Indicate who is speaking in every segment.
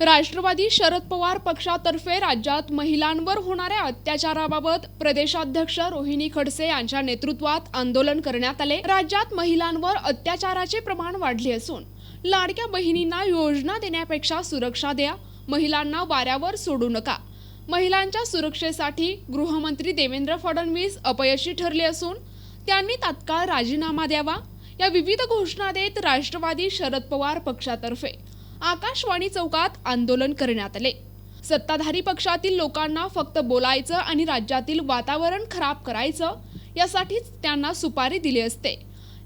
Speaker 1: राष्ट्रवादी शरद पवार पक्षातर्फे राज्यात महिलांवर होणाऱ्या अत्याचाराबाबत प्रदेशाध्यक्ष रोहिणी खडसे यांच्या नेतृत्वात आंदोलन करण्यात आले. राज्यात महिलांवर अत्याचाराचे प्रमाण वाढले असून लाडक्या बहिणींना योजना देण्यापेक्षा सुरक्षा द्या महिलांना वाऱ्यावर सोडू नका. महिलांच्या सुरक्षेसाठी गृहमंत्री देवेंद्र फडणवीस अपयशी ठरले असून त्यांनी तात्काळ राजीनामा द्यावा. या विविध घोषणा देत राष्ट्रवादी शरद पवार पक्षातर्फे आकाशवाणी चौकात आंदोलन करण्यात आले. सत्ताधारी पक्षातील लोकांना फक्त बोलायचं आणि राज्यातील वातावरण खराब करायचं यासाठीच त्यांना सुपारी दिली असते.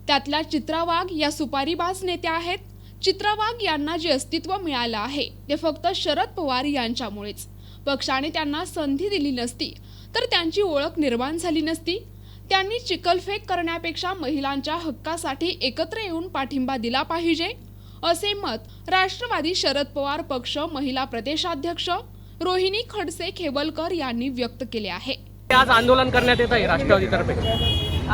Speaker 1: त्यातल्या चित्रा वाघ या सुपारीबाज नेत्या आहेत. चित्रा वाघ यांना जे अस्तित्व मिळालं आहे ते फक्त शरद पवार यांच्यामुळेच. पक्षाने त्यांना संधी दिली नसती तर त्यांची ओळख निर्माण झाली नसती. त्यांनी चिखलफेक करण्यापेक्षा महिलांच्या हक्कासाठी एकत्र येऊन पाठिंबा दिला पाहिजे. असे मत राष्ट्रवादी शरद पवार पक्ष महिला प्रदेशाध्यक्ष रोहिणी खडसे खेवलकर यांनी व्यक्त केले आहे.
Speaker 2: आज आंदोलन करण्यात येत आहे राष्ट्रवादीतर्फे.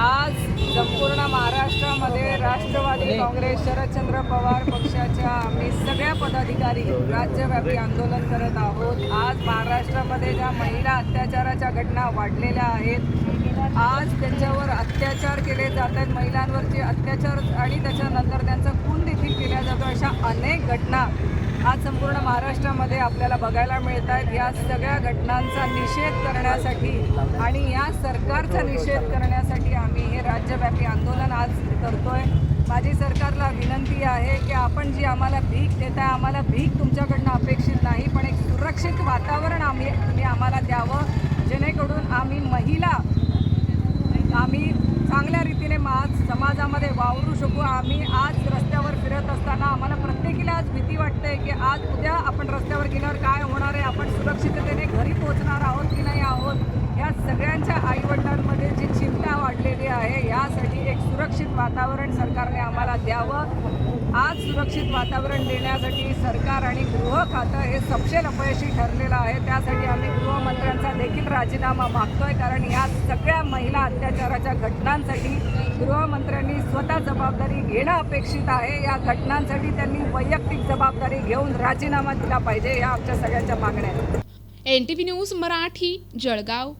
Speaker 3: आज संपूर्ण महाराष्ट्रामध्ये राष्ट्रवादी काँग्रेस शरदचंद्र पवार पक्षाच्या आम्ही सगळ्या पदाधिकारी राज्यव्यापी आंदोलन करत आहोत. आज महाराष्ट्रामध्ये ज्या महिला अत्याचाराच्या घटना वाढलेल्या आहेत आज त्यांच्यावर अत्याचार केले जात आहेत. महिलांवरचे अत्याचार आणि त्याच्यानंतर त्यांचा खून देखील केला जातो अशा अनेक घटना आज संपूर्ण महाराष्ट्रामध्ये आपल्याला बघायला मिळत आहेत या सगळ्या घटनांचा निषेध करण्यासाठी आणि या सरकारचा निषेध करण्यासाठी आम्ही हे राज्यव्यापी आंदोलन आज करतोय. माझी सरकारला विनंती आहे की आपण जी आम्हाला भीक देताय आम्हाला भीक तुमच्याकडनं अपेक्षित नाही पण एक सुरक्षित वातावरण आम्ही तुम्ही आम्हाला द्यावं. जेणेकरून आम्ही महिला आम्ही चांगल्या समाजामध्ये वावरू शकू. आम्ही आज रस्त्यावर फिरत असताना आम्हाला प्रत्येकीला आज भीती वाटते की आज उद्या आपण रस्त्यावर गेल्यावर काय होणार आहे? आपण सुरक्षिततेने घरी पोहोचणार आहोत की आहोत या सगळ्यांच्या आईवडिलांमध्ये जी चिंता वाढलेली आहे यासाठी एक सुरक्षित वातावरण सरकारने आम्हाला द्यावं. आज सुरक्षित वातावरण देण्यासाठी सरकार आणि गृह खातं हे सपशेल अपयशी ठरलेलं आहे. त्यासाठी आम्ही गृहमंत्र्यांचा देखील राजीनामा मागतोय. कारण या सगळ्या महिला अत्याचाराच्या घटनांसाठी गृहमंत्र्यांनी स्वतः जबाबदारी घेणं अपेक्षित आहे. या घटनांसाठी त्यांनी वैयक्तिक जबाबदारी घेऊन राजीनामा दिला पाहिजे. या आमच्या सगळ्यांच्या मागण्या आहेत.
Speaker 1: N T V news Marathi Jalgaon.